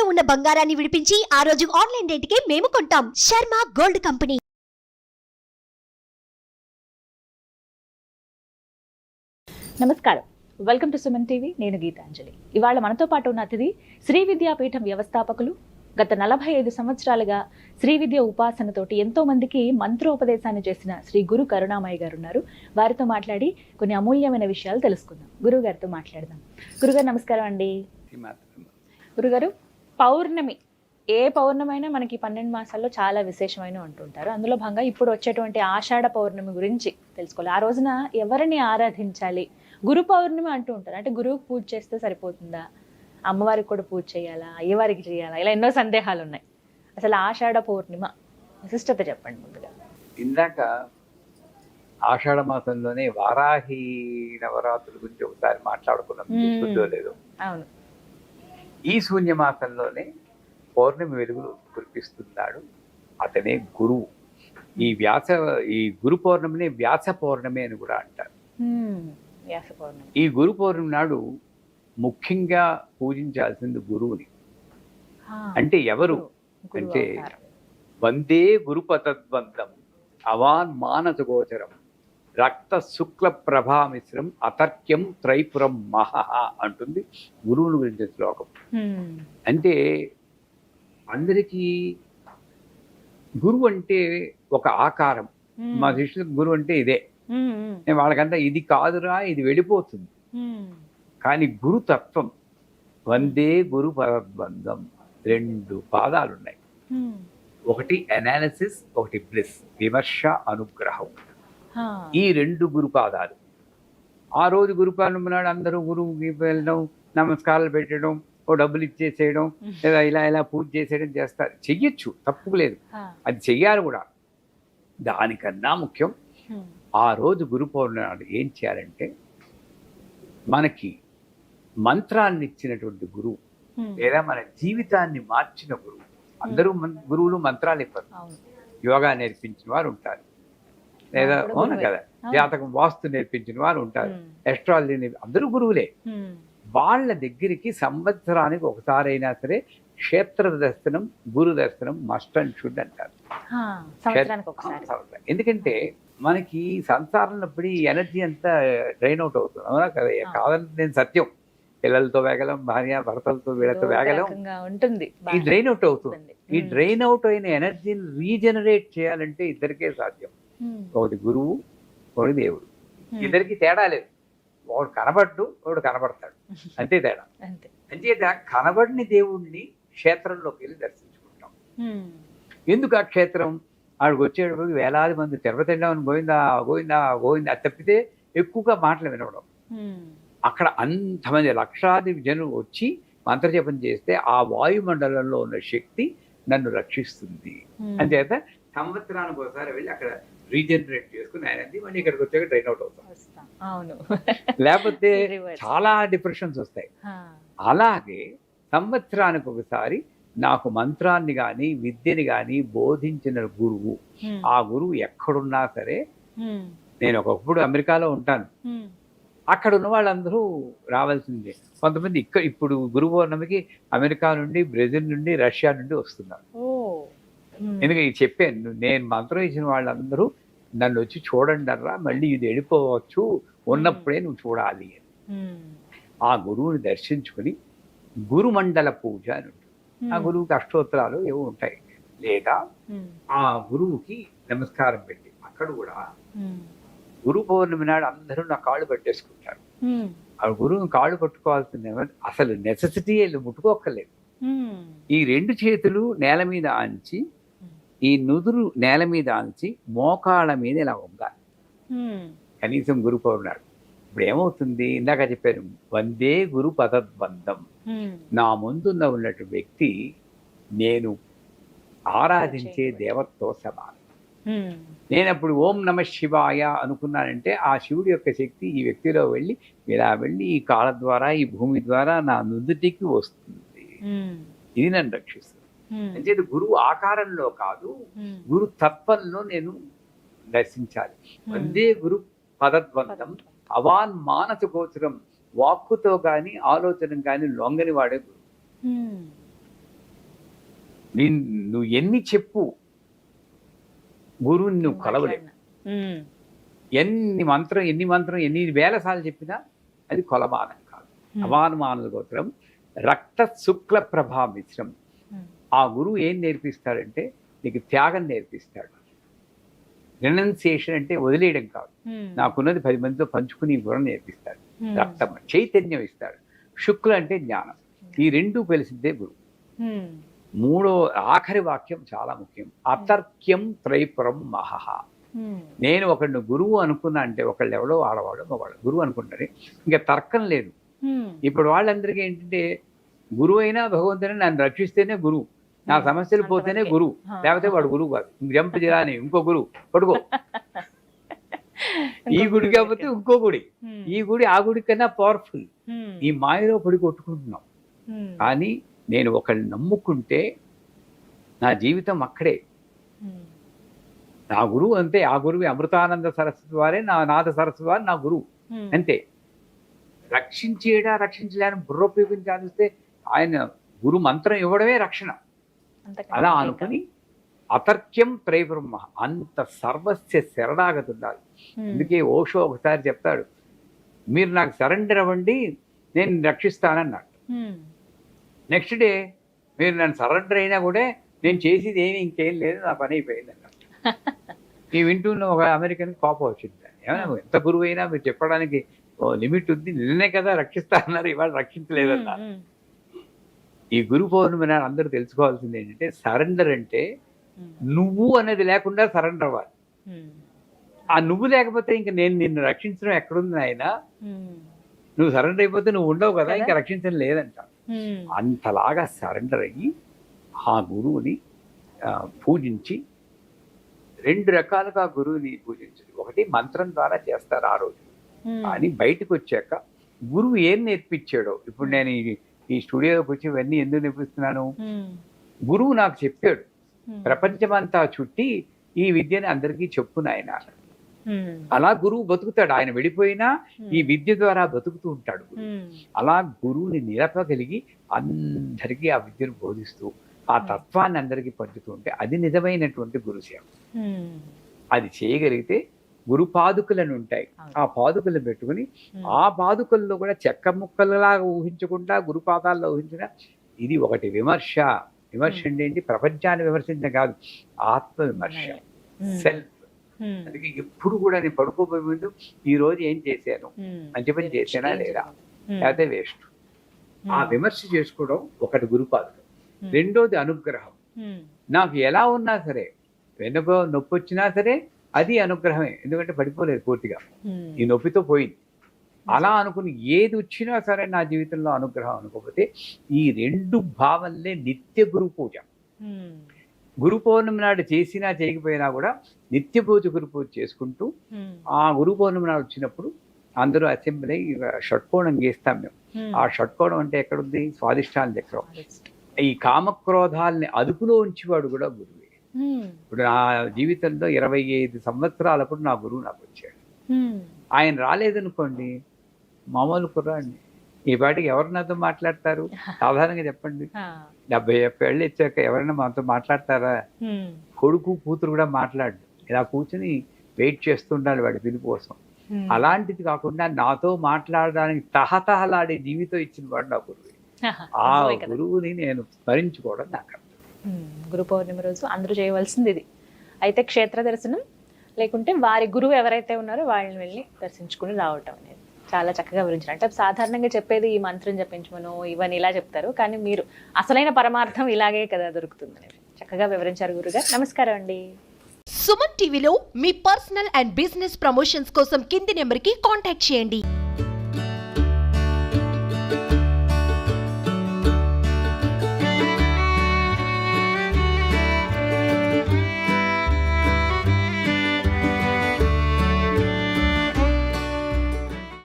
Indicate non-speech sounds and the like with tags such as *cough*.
తాకట్టులో ఉన్న బంగారాన్ని విడిపించి ఆ రోజు ఆన్లైన్ రేటుకే మేము కొంటాం. Sharma gold company. నమస్కారం. Welcome to Suman TV. నేను గీతాంజలి. ఇవాళ మనతో పాటు ఉన్న అతిథి శ్రీ విద్యాపీఠం వ్యవస్థాపకులు. గత నలభై ఐదు సంవత్సరాలుగా శ్రీ విద్య ఉపాసనతోటి ఎంతో మందికి మంత్రోపదేశాన్ని చేసిన శ్రీ గురు కరుణామయ్య గారు ఉన్నారు. వారితో మాట్లాడి కొన్ని అమూల్యమైన విషయాలు తెలుసుకుందాం. గురువు గారితో మాట్లాడదాం. గురుగారు నమస్కారం అండి. గురుగారు పౌర్ణమి ఏ పౌర్ణమి అయినా మనకి పన్నెండు మాసాల్లో చాలా విశేషమైన అంటుంటారు. అందులో భాగంగా ఇప్పుడు వచ్చేటువంటి ఆషాఢ పౌర్ణమి గురించి తెలుసుకోవాలి. ఆ రోజున ఎవరిని ఆరాధించాలి? గురు పౌర్ణమి అంటూ ఉంటారు. అంటే గురువుకి పూజ చేస్తే సరిపోతుందా? అమ్మవారికి కూడా పూజ చేయాలా? అయ్యవారికి చేయాలా? ఇలా ఎన్నో సందేహాలు ఉన్నాయి అసలు ఆషాఢ పౌర్ణిమ విశిష్టత చెప్పండి ముందుగా. ఇందాక ఆషాఢ మాసంలోనే వారాహి నవరాత్రుల గురించి ఒకసారి మాట్లాడుకున్నాం. లేదో. అవును. ఈ శూన్య మాసంలోనే పౌర్ణమి వెలుగులు కురిపిస్తున్నాడు. అతనే గురువు ఈ వ్యాస ఈ గురు పౌర్ణమిని వ్యాస పౌర్ణమి అని కూడా అంటారు. ఈ గురు పౌర్ణమి నాడు ముఖ్యంగా పూజించాల్సింది గురువుని. అంటే ఎవరు? అంటే. వందే గురుపతద్వంతం అవాన్ మానస గోచరం రక్త శుక్ల ప్రభామిశ్రం అతర్క్యం త్రైపురం మహ అంటుంది గురువుని గురించి శ్లోకం. అంటే అందరికీ గురువు అంటే ఒక ఆకారం. మా శిష్యులకు గురువు అంటే ఇదే. నేను వాళ్ళకంతా ఇది కాదురా ఇది వెళ్ళిపోతుంది. కానీ గురుతత్వం వందే గురు పదబంధం రెండు పాదాలు ఉన్నాయి. ఒకటి అనాలిసిస్ ఒకటి బ్లిస్ విమర్శ అనుగ్రహం. ఈ రెండు గురుపాదాలు. ఆ రోజు గురుపాదం నాడు అందరూ గురువుకి వెళ్ళడం నమస్కారాలు పెట్టడం ఓ డబ్బులు ఇచ్చేసేయడం లేదా ఇలా ఇలా పూజ చేసేయడం చేస్తారు. చెయ్యొచ్చు తప్పు లేదు. అది చెయ్యాలి కూడా. దానికన్నా ముఖ్యం. ఆ రోజు గురు పౌర్ణమి నాడు ఏం చేయాలంటే మనకి మంత్రాన్ని ఇచ్చినటువంటి గురువు. లేదా మన జీవితాన్ని మార్చిన గురువు. అందరూ గురువులు మంత్రాలు ఇవ్వరు. యోగా నేర్పించిన వారు ఉంటారు. లేదా అవును. కదా. జాతకం వాస్తు నేర్పించిన వారు ఉంటారు. ఎస్ట్రాలజీ అందరూ గురువులే. వాళ్ళ దగ్గరికి సంవత్సరానికి ఒకసారి అయినా సరే క్షేత్ర దర్శనం గురు దర్శనం మస్ట్ అండ్ షుడ్ అంటారు. ఎందుకంటే మనకి సంసారంలో ఈ ఎనర్జీ అంతా డ్రైన్ అవుట్ అవుతుంది అవునా కదా. కాదని నేను సత్యం పిల్లలతో వేగలం భార్య భర్తలతో వీళ్ళతో వేగలం ఉంటుంది ఈ డ్రైన్ అవుట్ అవుతుంది. ఈ. డ్రైన్ అవుట్ అయిన ఎనర్జీని రీజనరేట్ చేయాలంటే ఇద్దరికే సాధ్యం. ఒకటి గురువు ఒకటి దేవుడు. ఇద్దరికి తేడా లేదు. ఒకడు కనబడ్డు ఒకడు కనబడతాడు. అంతే తేడా. *laughs* అంతే. అంచేత కనబడిని దేవుణ్ణి క్షేత్రంలోకి వెళ్ళి దర్శించుకుంటాం. ఎందుకు ఆ క్షేత్రం? ఆడికి వచ్చేటప్పుడు వేలాది మంది తిరుపతిండామని గోవిందా గోవిందా గోవిందా తప్పితే ఎక్కువగా మాటలు వినవడం. అక్కడ అంతమంది లక్షాది జనులు వచ్చి మంత్రజపం చేస్తే ఆ వాయుమండలంలో ఉన్న శక్తి నన్ను రక్షిస్తుంది. అంచేత సంవత్సరానికి ఒకసారి వెళ్ళి అక్కడ రీజనరేట్ చేసుకుని ఆయన మళ్ళీ ఇక్కడికి వచ్చాక డ్రైన్ అవుట్ అవుతాం. అవును లేకపోతే. చాలా డిప్రెషన్స్ వస్తాయి. అలాగే సంవత్సరానికి ఒకసారి నాకు మంత్రాన్ని కానీ విద్యని కానీ బోధించిన గురువు. ఆ గురువు ఎక్కడున్నా సరే. నేను ఒకప్పుడు అమెరికాలో ఉంటాను. అక్కడ ఉన్న వాళ్ళందరూ రావాల్సిందే కొంతమంది ఇక్కడ ఇప్పుడు గురు పౌర్ణమికి అమెరికా నుండి బ్రెజిల్ నుండి రష్యా నుండి వస్తున్నారు. ఎందుకంటే ఇది చెప్పాను నేను మంత్రం ఇచ్చిన వాళ్ళందరూ నన్ను వచ్చి చూడండి అర్రా మళ్ళీ ఇది వెళ్ళిపోవచ్చు ఉన్నప్పుడే నువ్వు చూడాలి అని. ఆ గురువుని దర్శించుకుని గురుమండల పూజ అని ఉంటుంది ఆ. గురువుకి అష్టోత్తరాలు ఏవో ఉంటాయి లేదా. ఆ గురువుకి నమస్కారం పెట్టి అక్కడ కూడా. గురు పౌర్ణమి నాడు అందరూ నా కాళ్ళు పట్టేసుకుంటారు. ఆ గురువుని కాళ్ళు పట్టుకోవాల్సింది ఏమంటే అసలు నెససిటీ ముట్టుకోక్కర్లేదు. ఈ రెండు చేతులు నేల మీద ఆంచి ఈ నుదురు నేల మీద ఆంచి మోకాళ్ళ మీద ఇలా ఉండాలి హ్మ్. కనీసం గురు పౌర్ణాడు ఇప్పుడు ఏమవుతుంది ఇందాక చెప్పాను వందే గురు హ్మ్. నా ముందున్న ఉన్నట్టు వ్యక్తి నేను ఆరాధించే దేవతతో సమానం హ్మ్. నేను అప్పుడు ఓం నమ శివాయ అనుకున్నానంటే ఆ శివుడి యొక్క శక్తి ఈ వ్యక్తిలో వెళ్ళి ఇలా వెళ్ళి ఈ కాళ్ళ ద్వారా ఈ భూమి ద్వారా నా నుదుటికి వస్తుంది. ఇది నన్ను రక్షిస్తుంది హ్మ్. అంచేది గురువు ఆకారంలో కాదు హ్మ్. గురు తత్వంలో నేను దర్శించాలి. వందే గురు పదద్వంతం అవాన్ మానస గోచరం వాక్కుతో కానీ ఆలోచన కానీ లొంగని వాడే గురువు నువ్వు ఎన్ని చెప్పు గురువుని నువ్వు కొలవలేవు. ఎన్ని మంత్రం ఎన్ని మంత్రం ఎన్ని వేల సార్లు చెప్పినా అది కొలమానం కాదు. Hmm. అవానుమానుల గోత్రం రక్త శుక్ల ప్రభా మిశ్రం. Hmm. ఆ గురువు ఏం నేర్పిస్తాడంటే నీకు త్యాగం నేర్పిస్తాడు. రినౌన్సియేషన్ అంటే వదిలేయడం కాదు. నాకున్నది పది మందితో పంచుకుని గుణం నేర్పిస్తాడు. రక్తం చైతన్యం ఇస్తాడు. శుక్ల అంటే జ్ఞానం. ఈ రెండు కలిసిందే గురువు. మూడో ఆఖరి వాక్యం చాలా ముఖ్యం. అతర్క్యం త్రైపురం మహహ. నేను ఒకడిని గురువు అనుకున్నా అంటే ఒకళ్ళు ఎవడో ఆడవాడు మగవాడు గురువు అనుకుంటారు. ఇంకా తర్కం లేదు. ఇప్పుడు వాళ్ళందరికీ ఏంటంటే గురువు అయినా భగవంతుని నన్ను రక్షిస్తేనే గురువు. నా. సమస్యలు పోతేనే. గురువు. లేకపోతే వాడు గురువు కాదు. జంప్ చేయాలని ఇంకో గురువు. పడుకో. ఈ గుడి కాకపోతే ఇంకో గుడి. ఈ గుడి ఆ గుడి కన్నా పవర్ఫుల్ ఈ మాయలో పడి కొట్టుకుంటున్నాం. కానీ నేను ఒకళ్ళని నమ్ముకుంటే నా జీవితం అక్కడే. నా గురువు అంతే. ఆ గురువు అమృతానంద సరస్వతి వారే నా నాద సరస్వతి వారు నా గురువు. అంతే. రక్షించేడా రక్షించలేని బుర్ర ఉపయోగించాలిస్తే ఆయన గురు మంత్రం ఇవ్వడమే రక్షణ. అలా. అనుకుని అతర్క్యం త్రైబ్రహ్మ అంత సర్వస్య శరణాగతి ఉండాలి అందుకే ఓషో ఒకసారి చెప్తాడు మీరు నాకు సరెండర్ అవ్వండి నేను రక్షిస్తానన్నాడు. నెక్స్ట్ డే మీరు నన్ను సరెండర్ అయినా కూడా నేను చేసేది ఏమి ఇంకేం లేదు నా పని అయిపోయింది అన్నాడు. *laughs* ఈ వింటున్న ఒక అమెరికన్ కోపం వచ్చింది. ఏమైనా ఎంత గురువు అయినా మీరు చెప్పడానికి లిమిట్ ఉంది నిన్నే కదా రక్షిస్తా అన్నారు ఇవాళ రక్షించలేదన్నారు. ఈ గురు పౌర్ణమి నాడు అందరూ తెలుసుకోవాల్సింది ఏంటంటే సరెండర్ అంటే ఉమ్, నువ్వు అనేది లేకుండా సరెండర్ అవ్వాలి. ఉమ్, ఆ నువ్వు లేకపోతే ఇంక నేను నిన్ను రక్షించడం ఎక్కడుంది ఆయన ఉమ్, నువ్వు సరెండర్ అయిపోతే నువ్వు ఉండవు కదా. ఇంకా రక్షించడం లేదంట. అంతలాగా సరెండర్ అయ్యి ఆ గురువుని పూజించి రెండు రకాలుగా గురువుని పూజించారు ఒకటి మంత్రం ద్వారా చేస్తారు ఆ రోజు. కానీ బయటకు వచ్చాక గురువు ఏం నేర్పించాడో ఇప్పుడు నేను ఈ- స్టూడియోకి వచ్చి ఇవన్నీ ఎందుకు నేర్పిస్తున్నాను గురువు నాకు చెప్పాడు ప్రపంచమంతా చుట్టి ఈ విద్యని అందరికీ చెప్పు నాయన. అలా గురువు బతుకుతాడు. ఆయన వెళ్ళిపోయినా ఈ విద్య ద్వారా బతుకుతూ ఉంటాడు అలా గురువుని నిలపగలిగి అందరికీ ఆ విద్యను బోధిస్తూ ఆ తత్వాన్ని అందరికీ పంచుతూ ఉంటే అది నిజమైనటువంటి గురుసేవ. అది చేయగలిగితే గురు పాదుకలను ఉంటాయి. ఆ పాదుకలు పెట్టుకుని ఆ పాదుకల్లో కూడా చెక్క ముక్కలలాగా ఊహించకుండా గురుపాదాల్లో ఊహించిన ఇది ఒకటి విమర్శ. విమర్శ. అంటే ఏంటి? ప్రపంచాన్ని విమర్శించడం కాదు ఆత్మ విమర్శ సెల్ఫ్ అందుకే ఎప్పుడు కూడా నేను పడుకోబోయే ముందు ఈ రోజు ఏం చేశాను? మంచి పని చేశానా లేదా? లేకపోతే వేస్ట్ ఆ విమర్శ చేసుకోవడం ఒకటి గురుపాదం ఉమ్, రెండోది అనుగ్రహం. నాకు ఎలా ఉన్నా సరే వెనుక నొప్పి వచ్చినా సరే అది అనుగ్రహమే. ఎందుకంటే పడిపోలేదు పూర్తిగా. ఈ నొప్పితో పోయింది. అలా అనుకుని ఏది వచ్చినా సరే నా జీవితంలో అనుగ్రహం అనుకోకపోతే ఈ రెండు భావనలే నిత్య గురు పూజ. గురు పౌర్ణమి నాడు చేసినా చేయకపోయినా కూడా నిత్య పూజ గురు పూజ చేసుకుంటూ ఆ గురు పౌర్ణమి నాడు వచ్చినప్పుడు అందరూ అసెంబ్లీ షట్కోణం గీస్తాం మేము. ఆ షట్కోణం అంటే ఎక్కడుంది? స్వాదిష్టాన చక్రం ఈ కామక్రోధాలని అదుపులో ఉంచేవాడు కూడా గురువే. ఇప్పుడు నా జీవితంలో ఇరవై ఐదు సంవత్సరాలప్పుడు నా గురువు నాకు వచ్చాడు. ఉమ్, ఆయన రాలేదనుకోండి మామూలు కుర్రాడిని. ఈ పాటికి ఎవరు నాతో మాట్లాడతారు? సాధారణంగా చెప్పండి. డెబ్బై ఏళ్ళు ఇచ్చాక ఎవరైనా మాతో మాట్లాడతారా? ఉమ్, కొడుకు కూతురు కూడా మాట్లాడు ఇలా కూర్చుని వెయిట్ చేస్తుండాలి వాడి పిలుపు కోసం. అలాంటిది కాకుండా నాతో మాట్లాడడానికి తహతహలాడే జీవితం ఇచ్చిన వాడు నా గురువు. ఆ. గురువుని నేను స్మరించుకోవడం నాకు గురు పౌర్ణమి రోజు అందరూ చేయవలసింది ఇది. అయితే క్షేత్ర దర్శనం లేకుంటే వారి గురువు ఎవరైతే ఉన్నారో వాళ్ళని వెళ్ళి దర్శించుకుని రావటం అనేది. చాలా చక్కగా వివరించారు. అంటే సాధారణంగా చెప్పేది ఈ మంత్రం జపించమను ఇవన్నీ ఇలా చెప్తారు. కానీ మీరు అసలైన పరమార్థం ఇలాగే కదా దొరుకుతుంది అనేది. చక్కగా వివరించారు గురుగారు. నమస్కారం అండి. సుమన్ టీవీలో మీ పర్సనల్ అండ్ బిజినెస్ ప్రమోషన్స్ కోసం కింది నెంబర్కి కాంటాక్ట్ చేయండి.